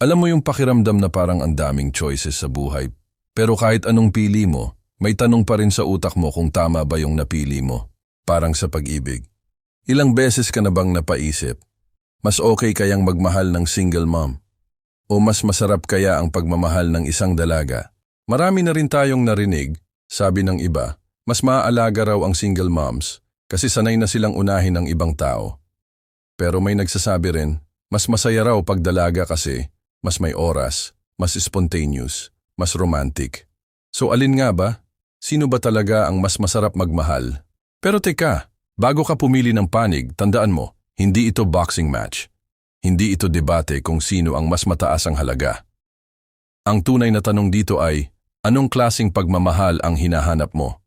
Alam mo yung pakiramdam na parang ang daming choices sa buhay, pero kahit anong pili mo, may tanong pa rin sa utak mo kung tama ba yung napili mo. Parang sa pag-ibig. Ilang beses ka na bang napaisip, mas okay kayang magmahal ng single mom? O mas masarap kaya ang pagmamahal ng isang dalaga? Marami na rin tayong narinig, sabi ng iba, mas maaalaga raw ang single moms kasi sanay na silang unahin ng ibang tao. Pero may nagsasabi rin, mas masaya raw pag dalaga kasi mas may oras, mas spontaneous, mas romantic. So alin nga ba? Sino ba talaga ang mas masarap magmahal? Pero teka, bago ka pumili ng panig, tandaan mo, hindi ito boxing match. Hindi ito debate kung sino ang mas mataas ang halaga. Ang tunay na tanong dito ay, anong klasing pagmamahal ang hinahanap mo?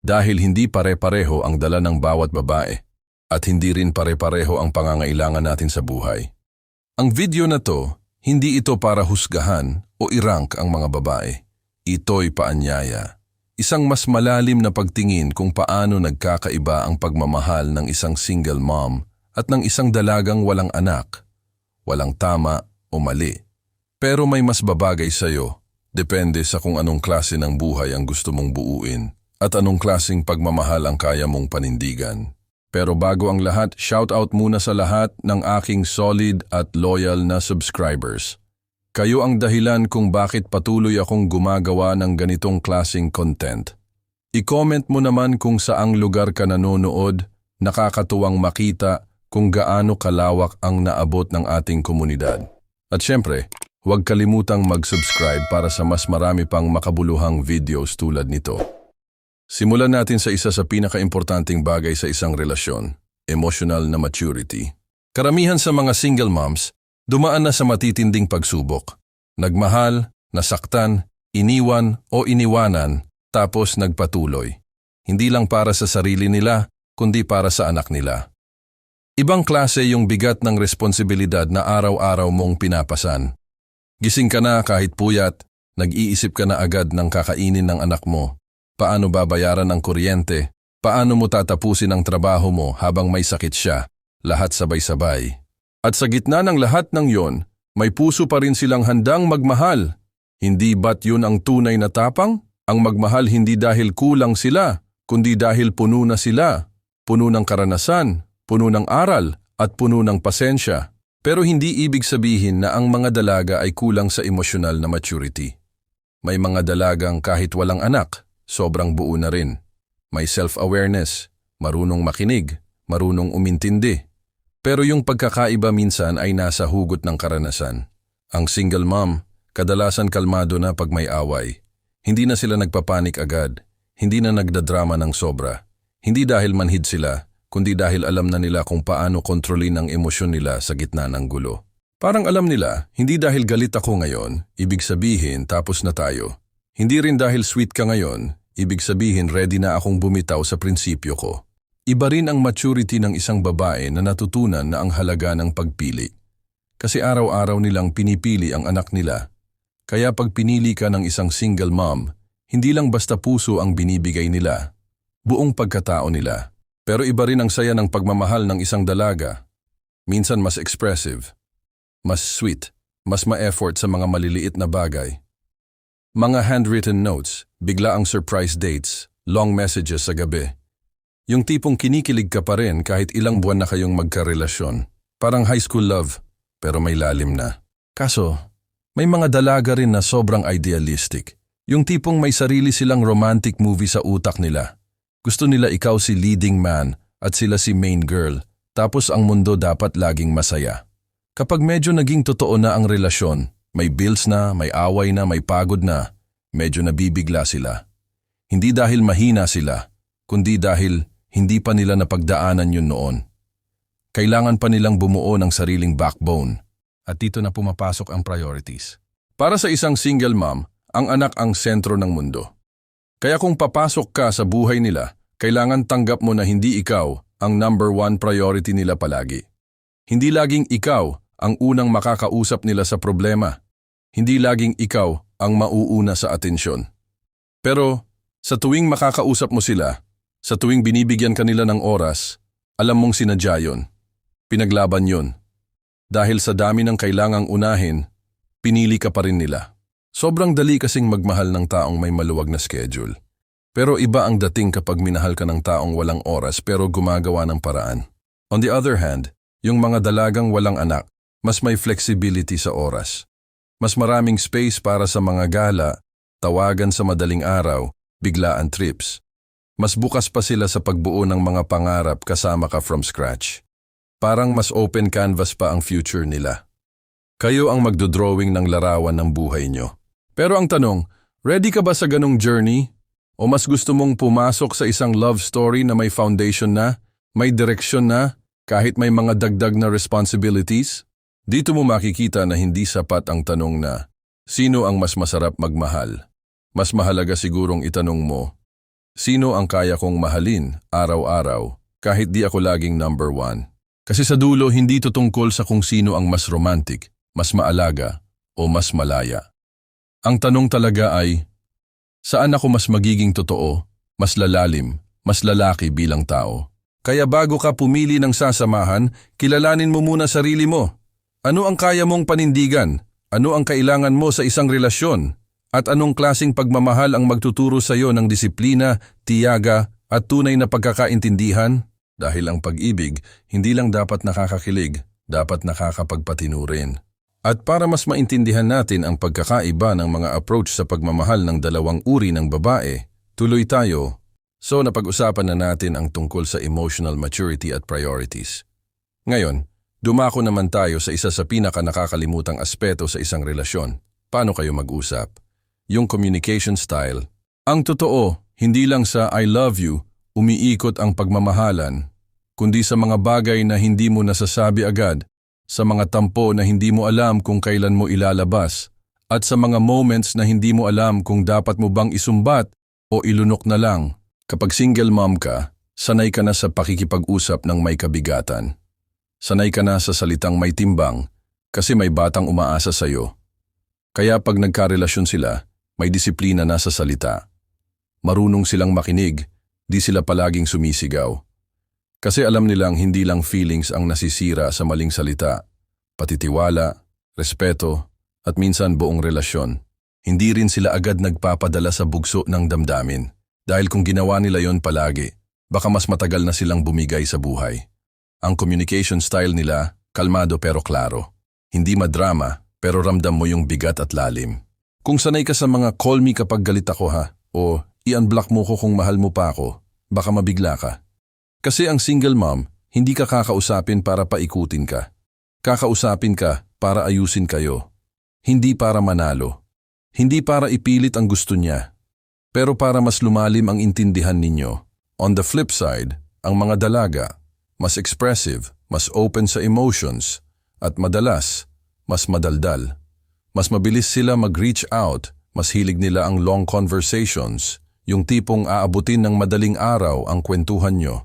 Dahil hindi pare-pareho ang dala ng bawat babae at hindi rin pare-pareho ang pangangailangan natin sa buhay. Ang video na to, hindi ito para husgahan o irank ang mga babae. Ito'y paanyaya. Isang mas malalim na pagtingin kung paano nagkakaiba ang pagmamahal ng isang single mom at ng isang dalagang walang anak. Walang tama o mali. Pero may mas babagay sa'yo. Depende sa kung anong klase ng buhay ang gusto mong buuin at anong klasing pagmamahal ang kaya mong panindigan. Pero bago ang lahat, shout out muna sa lahat ng aking solid at loyal na subscribers. Kayo ang dahilan kung bakit patuloy akong gumagawa ng ganitong klasing content. I-comment mo naman kung saang lugar ka nanonood, nakakatuwang makita kung gaano kalawak ang naabot ng ating komunidad. At syempre, huwag kalimutang mag-subscribe para sa mas marami pang makabuluhang videos tulad nito. Simulan natin sa isa sa pinakaimportanteng bagay sa isang relasyon, emotional na maturity. Karamihan sa mga single moms, dumaan na sa matitinding pagsubok. Nagmahal, nasaktan, iniwan o iniwanan, tapos nagpatuloy. Hindi lang para sa sarili nila, kundi para sa anak nila. Ibang klase yung bigat ng responsibilidad na araw-araw mong pinapasan. Gising ka na kahit puyat, nag-iisip ka na agad ng kakainin ng anak mo, paano babayaran ang kuryente, paano mo tatapusin ang trabaho mo habang may sakit siya, lahat sabay-sabay. At sa gitna ng lahat ng yon, may puso pa rin silang handang magmahal. Hindi ba't yun ang tunay na tapang? Ang magmahal hindi dahil kulang sila, kundi dahil puno na sila. Puno ng karanasan, puno ng aral, at puno ng pasensya. Pero hindi ibig sabihin na ang mga dalaga ay kulang sa emosyonal na maturity. May mga dalagang kahit walang anak, sobrang buo na rin. May self-awareness, marunong makinig, marunong umintindi. Pero yung pagkakaiba minsan ay nasa hugot ng karanasan. Ang single mom, kadalasan kalmado na pag may away. Hindi na sila nagpapanik agad. Hindi na nagdadrama ng sobra. Hindi dahil manhid sila, kundi dahil alam na nila kung paano kontrolin ang emosyon nila sa gitna ng gulo. Parang alam nila, hindi dahil galit ako ngayon, ibig sabihin tapos na tayo. Hindi rin dahil sweet ka ngayon, ibig sabihin ready na akong bumitaw sa prinsipyo ko. Iba rin ang maturity ng isang babae na natutunan na ang halaga ng pagpili. Kasi araw-araw nilang pinipili ang anak nila. Kaya pag pinili ka ng isang single mom, hindi lang basta puso ang binibigay nila, buong pagkatao nila. Pero iba rin ang saya ng pagmamahal ng isang dalaga. Minsan mas expressive, mas sweet, mas ma-effort sa mga maliliit na bagay. Mga handwritten notes, bigla ang surprise dates, long messages sa gabi. Yung tipong kinikilig ka pa rin kahit ilang buwan na kayong magkarelasyon. Parang high school love, pero may lalim na. Kaso, may mga dalaga rin na sobrang idealistic. Yung tipong may sarili silang romantic movie sa utak nila. Gusto nila ikaw si leading man at sila si main girl, tapos ang mundo dapat laging masaya. Kapag medyo naging totoo na ang relasyon, may bills na, may away na, may pagod na. Medyo nabibigla sila. Hindi dahil mahina sila, kundi dahil hindi pa nila napagdaanan yun noon. Kailangan pa nilang bumuo ng sariling backbone. At dito na pumapasok ang priorities. Para sa isang single mom, ang anak ang sentro ng mundo. Kaya kung papasok ka sa buhay nila, kailangan tanggap mo na hindi ikaw ang number one priority nila palagi. Hindi laging ikaw ang unang makakausap nila sa problema. Hindi laging ikaw ang mauuna sa atensyon. Pero sa tuwing makakausap mo sila, sa tuwing binibigyan kanila ng oras, alam mong sinadya yun. Pinaglaban yun. Dahil sa dami ng kailangang unahin, pinili ka pa rin nila. Sobrang dali kasing magmahal ng taong may maluwag na schedule. Pero iba ang dating kapag minahal ka ng taong walang oras pero gumagawa ng paraan. On the other hand, yung mga dalagang walang anak, mas may flexibility sa oras. Mas maraming space para sa mga gala, tawagan sa madaling araw, biglaan trips. Mas bukas pa sila sa pagbuo ng mga pangarap kasama ka from scratch. Parang mas open canvas pa ang future nila. Kayo ang magdodrawing ng larawan ng buhay nyo. Pero ang tanong, ready ka ba sa ganong journey? O mas gusto mong pumasok sa isang love story na may foundation na, may direksyon na, kahit may mga dagdag na responsibilities? Dito mo makikita na hindi sapat ang tanong na, sino ang mas masarap magmahal? Mas mahalaga sigurong itanong mo, sino ang kaya kong mahalin araw-araw kahit di ako laging number one? Kasi sa dulo, hindi to tungkol sa kung sino ang mas romantic, mas maalaga, o mas malaya. Ang tanong talaga ay, Saan ako mas magiging totoo, mas lalalim, mas lalaki bilang tao? Kaya bago ka pumili ng sasamahan, kilalanin mo muna sarili mo. Ano ang kaya mong panindigan? Ano ang kailangan mo sa isang relasyon? At anong klasing pagmamahal ang magtuturo sa iyo ng disiplina, tiyaga, at tunay na pagkakaintindihan? Dahil ang pag-ibig, hindi lang dapat nakakakilig, dapat nakakapagpatino rin. At para mas maintindihan natin ang pagkakaiba ng mga approach sa pagmamahal ng dalawang uri ng babae, tuloy tayo. So napag-usapan na natin ang tungkol sa emotional maturity at priorities. Ngayon, dumako naman tayo sa isa sa pinaka nakakalimutang aspeto sa isang relasyon. Paano kayo mag-usap? Yung communication style. Ang totoo, hindi lang sa I love you, umiikot ang pagmamahalan, kundi sa mga bagay na hindi mo nasasabi agad sa mga tampo na hindi mo alam kung kailan mo ilalabas, at sa mga moments na hindi mo alam kung dapat mo bang isumbat o ilunok na lang. Kapag single mom ka, sanay ka na sa pakikipag-usap ng may kabigatan. Sanay ka na sa salitang may timbang kasi may batang umaasa sa iyo. Kaya pag nagkarelasyon sila, may disiplina na sa salita. Marunong silang makinig, di sila palaging sumisigaw. Kasi alam nilang hindi lang feelings ang nasisira sa maling salita, pati tiwala, respeto, at minsan buong relasyon. Hindi rin sila agad nagpapadala sa bugso ng damdamin. Dahil kung ginawa nila yon palagi, baka mas matagal na silang bumigay sa buhay. Ang communication style nila, kalmado pero klaro. Hindi madrama, pero ramdam mo yung bigat at lalim. Kung sanay ka sa mga call me kapag galit ako ha, o i-unblock mo ko kung mahal mo pa ako, baka mabigla ka. Kasi ang single mom, hindi ka kakausapin para paikutin ka. Kakausapin ka para ayusin kayo. Hindi para manalo. Hindi para ipilit ang gusto niya. Pero para mas lumalim ang intindihan ninyo. On the flip side, ang mga dalaga, mas expressive, mas open sa emotions, at madalas, mas madaldal. Mas mabilis sila mag-reach out, mas hilig nila ang long conversations, yung tipong aabutin ng madaling araw ang kwentuhan nyo.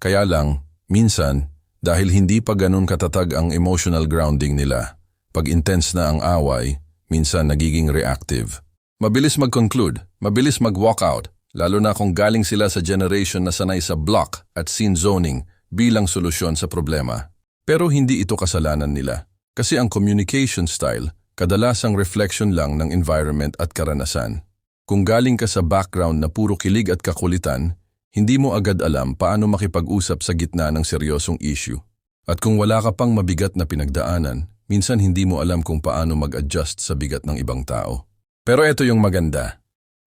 Kaya lang, minsan, dahil hindi pa ganun katatag ang emotional grounding nila, pag intense na ang away, minsan nagiging reactive. Mabilis mag-conclude, mabilis mag-walk out, lalo na kung galing sila sa generation na sanay sa block at scene zoning bilang solusyon sa problema. Pero hindi ito kasalanan nila. Kasi ang communication style, kadalasang reflection lang ng environment at karanasan. Kung galing ka sa background na puro kilig at kakulitan, hindi mo agad alam paano makipag-usap sa gitna ng seryosong issue. At kung wala ka pang mabigat na pinagdaanan, minsan hindi mo alam kung paano mag-adjust sa bigat ng ibang tao. Pero ito yung maganda.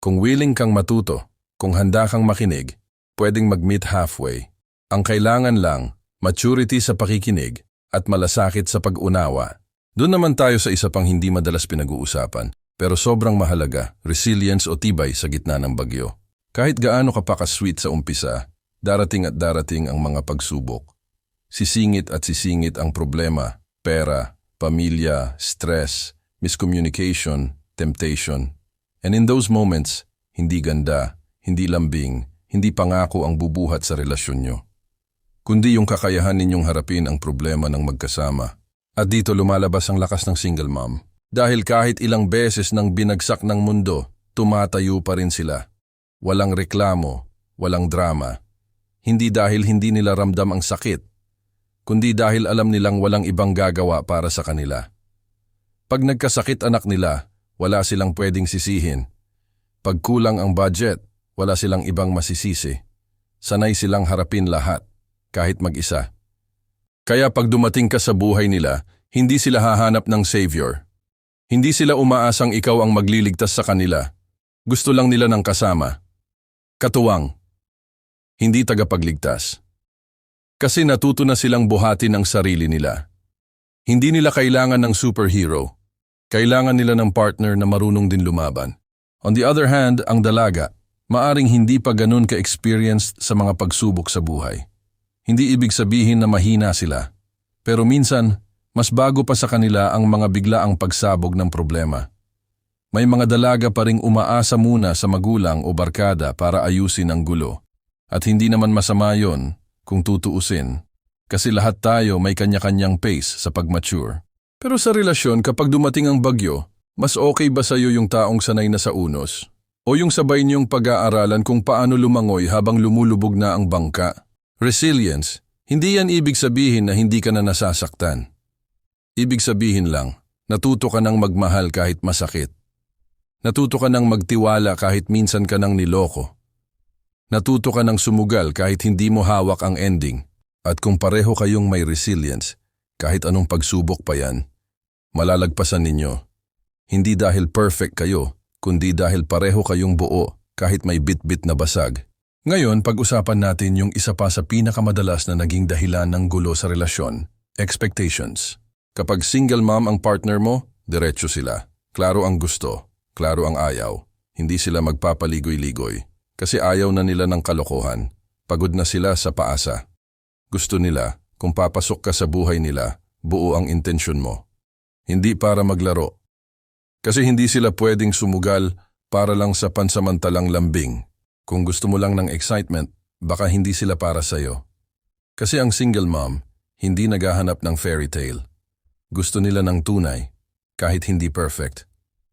Kung willing kang matuto, kung handa kang makinig, pwedeng mag-meet halfway. Ang kailangan lang, maturity sa pakikinig at malasakit sa pag-unawa. Doon naman tayo sa isa pang hindi madalas pinag-uusapan, pero sobrang mahalaga, resilience o tibay sa gitna ng bagyo. Kahit gaano ka pa sa umpisa, darating at darating ang mga pagsubok. Sisingit at sisingit ang problema, pera, pamilya, stress, miscommunication, temptation. And in those moments, hindi ganda, hindi lambing, hindi pangako ang bubuhat sa relasyon nyo. Kundi yung kakayahan ninyong harapin ang problema ng magkasama. At dito lumalabas ang lakas ng single mom. Dahil kahit ilang beses nang binagsak ng mundo, tumatayo pa rin sila. Walang reklamo, walang drama. Hindi dahil hindi nila ramdam ang sakit, kundi dahil alam nilang walang ibang gagawa para sa kanila. Pag nagkasakit anak nila, wala silang pwedeng sisihin. Pag kulang ang budget, wala silang ibang masisisi. Sanay silang harapin lahat, kahit mag-isa. Kaya pag dumating ka sa buhay nila, hindi sila hahanap ng savior. Hindi sila umaasang ikaw ang magliligtas sa kanila. Gusto lang nila ng kasama. Katuwang. Hindi tagapagligtas. Kasi natuto na silang buhatin ang sarili nila. Hindi nila kailangan ng superhero. Kailangan nila ng partner na marunong din lumaban. On the other hand, ang dalaga, maaring hindi pa ganun ka-experienced sa mga pagsubok sa buhay. Hindi ibig sabihin na mahina sila. Pero minsan, mas bago pa sa kanila ang mga biglaang pagsabog ng problema. May mga dalaga pa ring umaasa muna sa magulang o barkada para ayusin ang gulo. At hindi naman masama yon kung tutuusin. Kasi lahat tayo may kanya-kanyang pace sa pag-mature. Pero sa relasyon kapag dumating ang bagyo, mas okay ba sa'yo yung taong sanay na sa unos? O yung sabay niyong pag-aaralan kung paano lumangoy habang lumulubog na ang bangka? Resilience, hindi yan ibig sabihin na hindi ka na nasasaktan. Ibig sabihin lang, natuto ka ng magmahal kahit masakit. Natuto ka ng magtiwala kahit minsan ka ng niloko. Natuto ka ng sumugal kahit hindi mo hawak ang ending. At kung pareho kayong may resilience, kahit anong pagsubok pa yan, malalagpasan ninyo. Hindi dahil perfect kayo, kundi dahil pareho kayong buo kahit may bit-bit na basag. Ngayon, pag-usapan natin yung isa pa sa pinakamadalas na naging dahilan ng gulo sa relasyon, expectations. Kapag single mom ang partner mo, diretso sila. Klaro ang gusto, klaro ang ayaw. Hindi sila magpapaligoy-ligoy. Kasi ayaw na nila ng kalokohan. Pagod na sila sa paasa. Gusto nila, kung papasok ka sa buhay nila, buo ang intensyon mo. Hindi para maglaro. Kasi hindi sila pwedeng sumugal para lang sa pansamantalang lambing. Kung gusto mo lang ng excitement, baka hindi sila para sa'yo. Kasi ang single mom, hindi naghahanap ng fairy tale. Gusto nila ng tunay, kahit hindi perfect.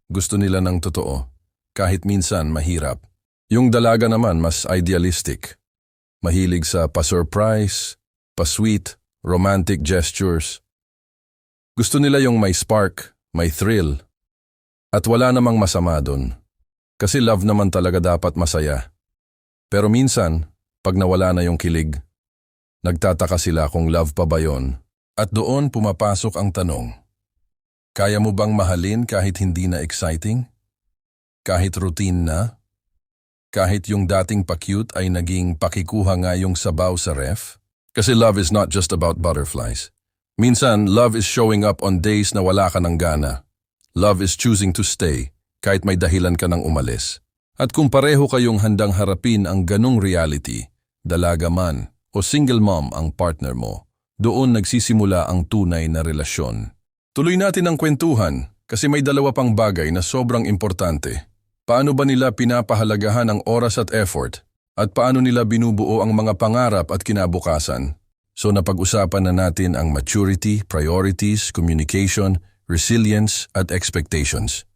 Gusto nila ng totoo, kahit minsan mahirap. Yung dalaga naman mas idealistic. Mahilig sa pa-surprise, pa-sweet, romantic gestures. Gusto nila yung may spark, may thrill. At wala namang masama dun. Kasi love naman talaga dapat masaya. Pero minsan, pag nawala na yung kilig, nagtataka sila kung love pa ba yon. At doon pumapasok ang tanong, kaya mo bang mahalin kahit hindi na exciting? Kahit routine na? Kahit yung dating pa-cute ay naging pakikuha nga yung sabaw sa ref? Kasi love is not just about butterflies. Minsan, love is showing up on days na wala ka ng gana. Love is choosing to stay, kahit may dahilan ka ng umalis. At kung pareho kayong handang harapin ang ganong reality, dalaga man o single mom ang partner mo, doon nagsisimula ang tunay na relasyon. Tuloy natin ang kwentuhan kasi may dalawa pang bagay na sobrang importante. Paano ba nila pinapahalagahan ang oras at effort? At paano nila binubuo ang mga pangarap at kinabukasan? So napag-usapan na natin ang maturity, priorities, communication, resilience at expectations.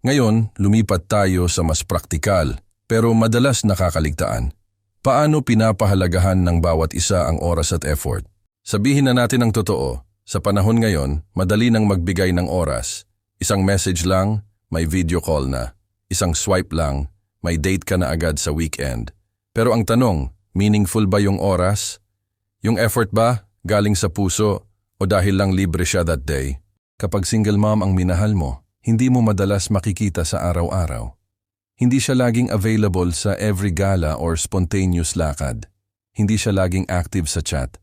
Ngayon, lumipat tayo sa mas praktikal pero madalas nakakaligtaan. Paano pinapahalagahan ng bawat isa ang oras at effort? Sabihin na natin ang totoo, sa panahon ngayon, madali nang magbigay ng oras. Isang message lang, may video call na. Isang swipe lang, may date ka na agad sa weekend. Pero ang tanong, meaningful ba yung oras? Yung effort ba, galing sa puso, o dahil lang libre siya that day? Kapag single mom ang minahal mo, hindi mo madalas makikita sa araw-araw. Hindi siya laging available sa every gala or spontaneous lakad. Hindi siya laging active sa chat.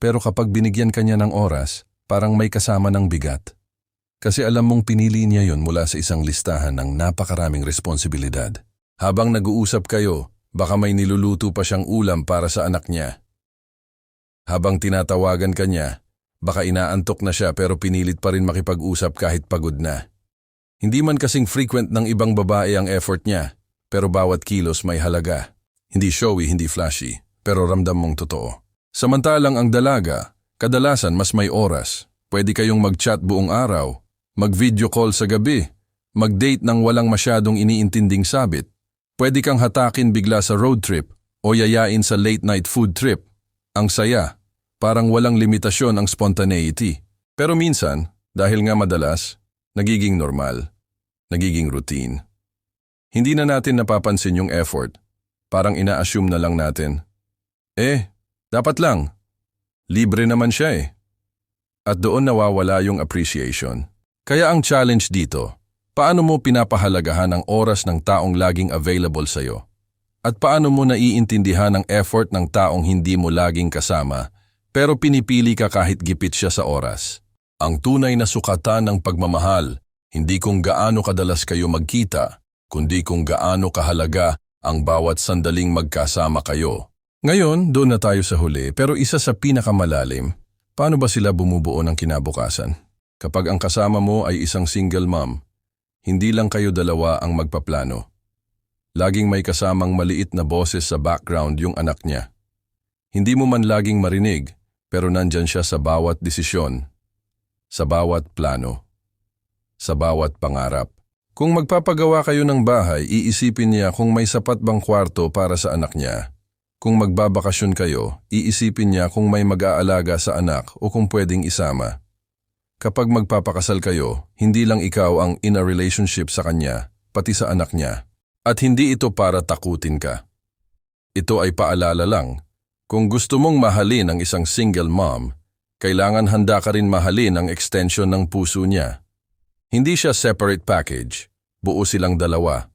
Pero kapag binigyan kanya ng oras, parang may kasama ng bigat. Kasi alam mong pinili niya yon mula sa isang listahan ng napakaraming responsibilidad. Habang nag-uusap kayo, baka may niluluto pa siyang ulam para sa anak niya. Habang tinatawagan ka niya, baka inaantok na siya pero pinilit pa rin makipag-usap kahit pagod na. Hindi man kasing frequent ng ibang babae ang effort niya, pero bawat kilos may halaga. Hindi showy, hindi flashy, pero ramdam mong totoo. Samantalang ang dalaga, Kadalasan mas may oras. Pwede kayong mag-chat buong araw, mag-video call sa gabi, mag-date ng walang masyadong iniintinding sabit. Pwede kang hatakin bigla sa road trip o yayain sa late night food trip. Ang saya, parang walang limitasyon ang spontaneity. Pero minsan, dahil nga madalas, nagiging normal, nagiging routine. Hindi na natin napapansin yung effort. Parang ina-assume na lang natin. Eh, dapat lang. Libre naman siya eh. At doon nawawala yung appreciation. Kaya ang challenge dito, paano mo pinapahalagahan ang oras ng taong laging available sa'yo? At paano mo naiintindihan ang effort ng taong hindi mo laging kasama pero pinipili ka kahit gipit siya sa oras? Ang tunay na sukatan ng pagmamahal, hindi kung gaano kadalas kayo magkita, kundi kung gaano kahalaga ang bawat sandaling magkasama kayo. Ngayon, doon na tayo sa huli, pero isa sa pinakamalalim, paano ba sila bumubuo ng kinabukasan? Kapag ang kasama mo ay isang single mom, hindi lang kayo dalawa ang magpaplano. Laging may kasamang maliit na boses sa background yung anak niya. Hindi mo man laging marinig, pero nandyan siya sa bawat desisyon, sa bawat plano, sa bawat pangarap. Kung magpapagawa kayo ng bahay, iisipin niya kung may sapat bang kwarto para sa anak niya. Kung magbabakasyon kayo, iisipin niya kung may mag-aalaga sa anak o kung pwedeng isama. Kapag magpapakasal kayo, hindi lang ikaw ang in a relationship sa kanya, pati sa anak niya. At hindi ito para takutin ka. Ito ay paalala lang. Kung gusto mong mahalin ang isang single mom, kailangan handa ka rin mahalin ang extension ng puso niya. Hindi siya separate package, buo silang dalawa.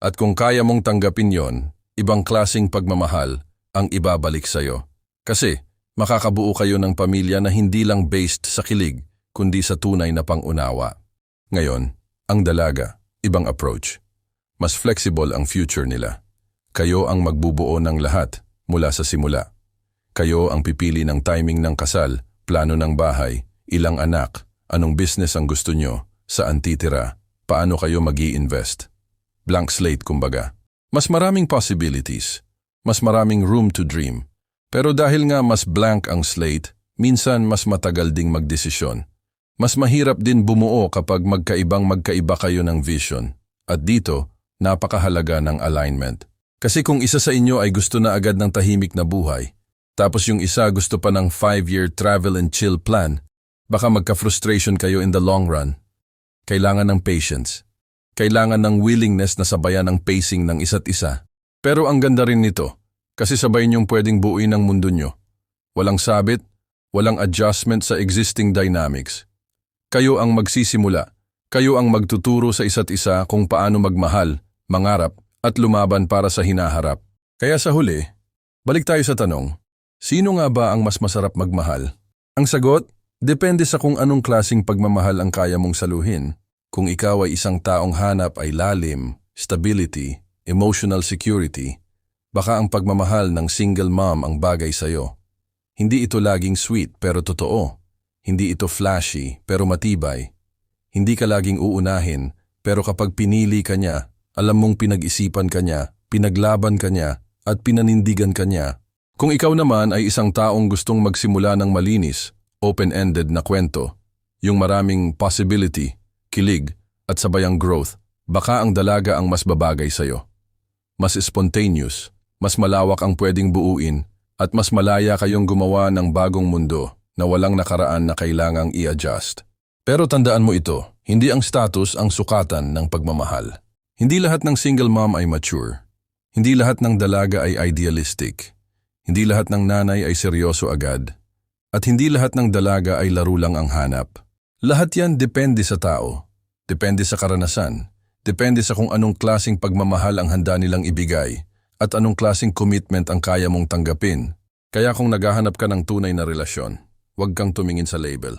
At kung kaya mong tanggapin yon, ibang klasing pagmamahal ang ibabalik sa'yo. Kasi makakabuo kayo ng pamilya na hindi lang based sa kilig, kundi sa tunay na pangunawa. Ngayon, ang dalaga, ibang approach. Mas flexible ang future nila. Kayo ang magbubuo ng lahat mula sa simula. Kayo ang pipili ng timing ng kasal, plano ng bahay, ilang anak, anong business ang gusto nyo, saan titira, paano kayo mag invest Blank slate kumbaga. Mas maraming possibilities, mas maraming room to dream. Pero dahil nga mas blank ang slate, minsan mas matagal ding magdesisyon. Mas mahirap din bumuo kapag magkaibang magkaiba kayo ng vision. At dito, napakahalaga ng alignment. Kasi kung isa sa inyo ay gusto na agad ng tahimik na buhay, tapos yung isa gusto pa ng 5-year travel and chill plan, baka magka-frustration kayo in the long run. Kailangan ng patience. Kailangan ng willingness na sabayan ang pacing ng isa't isa. Pero ang ganda rin nito, kasi sabay niyong pwedeng buuin ang mundo niyo. Walang sabit, walang adjustment sa existing dynamics. Kayo ang magsisimula. Kayo ang magtuturo sa isa't isa kung paano magmahal, mangarap, at lumaban para sa hinaharap. Kaya sa huli, balik tayo sa tanong, sino nga ba ang mas masarap magmahal? Ang sagot, depende sa kung anong klasing pagmamahal ang kaya mong saluhin. Kung ikaw ay isang taong hanap ay lalim, stability, emotional security, baka ang pagmamahal ng single mom ang bagay sa'yo. Hindi ito laging sweet pero totoo. Hindi ito flashy pero matibay. Hindi ka laging uunahin pero kapag pinili ka niya, alam mong pinag-isipan ka niya, pinaglaban ka niya, at pinanindigan ka niya. Kung ikaw naman ay isang taong gustong magsimula ng malinis, open-ended na kwento, yung maraming possibility, kilig, at sabayang growth, baka ang dalaga ang mas babagay sa'yo. Mas spontaneous, mas malawak ang pwedeng buuin, at mas malaya kayong gumawa ng bagong mundo na walang nakaraan na kailangang i-adjust. Pero tandaan mo ito, hindi ang status ang sukatan ng pagmamahal. Hindi lahat ng single mom ay mature. Hindi lahat ng dalaga ay idealistic. Hindi lahat ng nanay ay seryoso agad. At hindi lahat ng dalaga ay laro lang ang hanap. Lahat yan depende sa tao. Depende sa karanasan. Depende sa kung anong klasing pagmamahal ang handa nilang ibigay at anong klasing commitment ang kaya mong tanggapin. Kaya kung naghahanap ka ng tunay na relasyon, huwag kang tumingin sa label.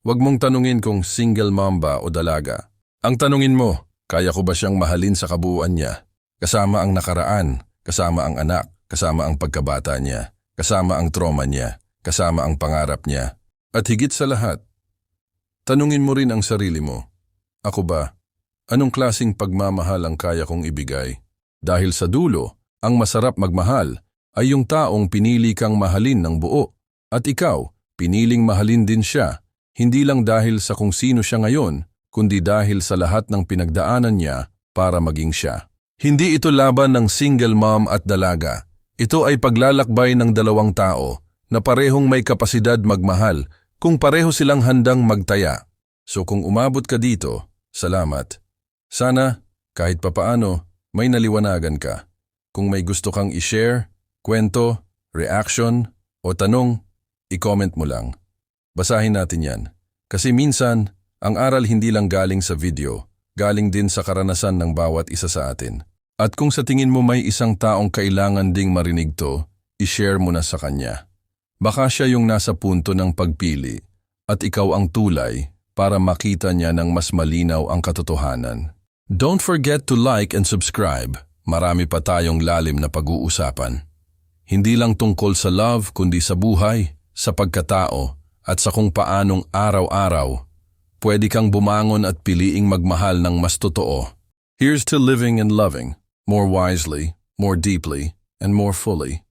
Huwag mong tanungin kung single mom ba o dalaga. Ang tanungin mo, kaya ko ba siyang mahalin sa kabuuan niya? Kasama ang nakaraan, kasama ang anak, kasama ang pagkabata niya, kasama ang trauma niya, kasama ang pangarap niya. At higit sa lahat, tanungin mo rin ang sarili mo. Ako ba? Anong klasing pagmamahal ang kaya kong ibigay? Dahil sa dulo, ang masarap magmahal ay yung taong pinili kang mahalin ng buo. At ikaw, Piniling mahalin din siya, hindi lang dahil sa kung sino siya ngayon, kundi dahil sa lahat ng pinagdaanan niya para maging siya. Hindi ito laban ng single mom at dalaga. Ito ay paglalakbay ng dalawang tao na parehong may kapasidad magmahal kung pareho silang handang magtaya. So kung umabot ka dito, salamat. Sana, kahit papaano, may naliwanagan ka. Kung may gusto kang i-share, kwento, reaction, o tanong, i-comment mo lang. Basahin natin yan. Kasi minsan, ang aral hindi lang galing sa video, galing din sa karanasan ng bawat isa sa atin. At kung sa tingin mo may isang taong kailangan ding marinig to, i-share mo na sa kanya. Baka siya yung nasa punto ng pagpili at ikaw ang tulay para makita niya ng mas malinaw ang katotohanan. Don't forget to like and subscribe. Marami pa tayong lalim na pag-uusapan. Hindi lang tungkol sa love kundi sa buhay, sa pagkatao, at sa kung paanong araw-araw pwede kang bumangon at piliing magmahal ng mas totoo. Here's to living and loving, more wisely, more deeply, and more fully.